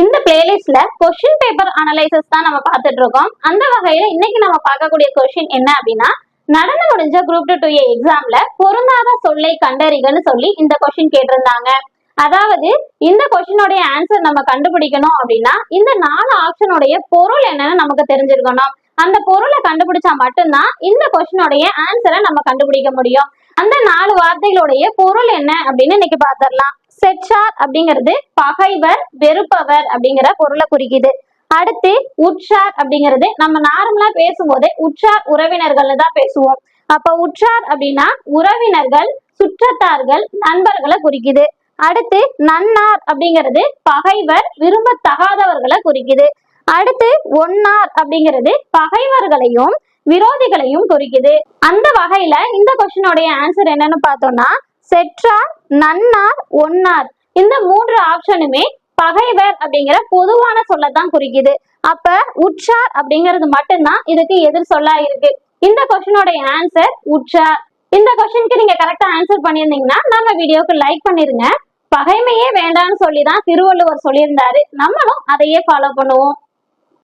இந்த பிளேலிஸ்ட்ல question paper analysis தான் நம்ம பார்த்துட்டு இருக்கோம் அந்த வகையில இன்னைக்கு நம்ம பார்க்கக்கூடிய கொஸ்டின் என்ன அப்படின்னா நடந்து முடிஞ்ச குரூப் டூ டூ ஏ எக்ஸாம்ல பொருந்தாத சொல்லை கண்டறிகன்னு சொல்லி இந்த கொஸ்டின் கேட்டிருந்தாங்க. அதாவது இந்த கொஸ்டினுடைய ஆன்சர் நம்ம கண்டுபிடிக்கணும் அப்படின்னா இந்த நாலு ஆப்ஷனுடைய பொருள் என்னன்னு நமக்கு தெரிஞ்சிருக்கணும். அந்த பொருளை கண்டுபிடிச்சா மட்டும்தான் இந்த கொஸ்டினுடைய ஆன்சரை நம்ம கண்டுபிடிக்க முடியும். அந்த நாலு வார்த்தைகளுடைய பொருள் என்ன அப்படின்னு இன்னைக்கு பாத்திரலாம் செற்றார் அப்படிங்கிறது பகைவர் வெறுப்பவர் அப்படிங்கிற பொருளை குறிக்குது. அடுத்து உற்றார் அப்படிங்கிறது நம்ம நார்மலா பேசும்போது உற்றார் உறவினர்கள்னு தான் பேசுவோம். அப்ப உற்றார் அப்படின்னா உறவினர்கள் சுற்றத்தார்கள் நண்பர்களை குறிக்குது. அடுத்து நன்னார் அப்படிங்கிறது பகைவர் விரும்பத்தகாதவர்களை குறிக்குது. அடுத்து ஒன்னார் அப்படிங்கிறது பகைவர்களையும் விரோதிகளையும் குறிக்குது. அந்த வகையில இந்த கொஸ்டினோடைய ஆன்சர் என்னன்னு பார்த்தோம்னா செற்றார் நன்னார் ஒன்னார். இந்த மூன்று ஆப்ஷனுமே பகைவர் அப்படிங்கிற பொதுவான சொல்லத்தான் குறிக்குது. அப்ப உற்றார் அப்படிங்கிறது மட்டும்தான் இதுக்கு எதிர் சொல்லா இருக்கு. இந்த கொஸ்டினோட ஆன்சர் உற்றார். இந்த கொஸ்டினுக்கு நீங்க கரெக்டா ஆன்சர் பண்ணியிருந்தீங்கன்னா நம்ம வீடியோக்கு லைக் பண்ணிருங்க. பகைமையே வேண்டாம்னு சொல்லி தான் திருவள்ளுவர் சொல்லியிருந்தாரு. நம்மளும் அதையே ஃபாலோ பண்ணுவோம்.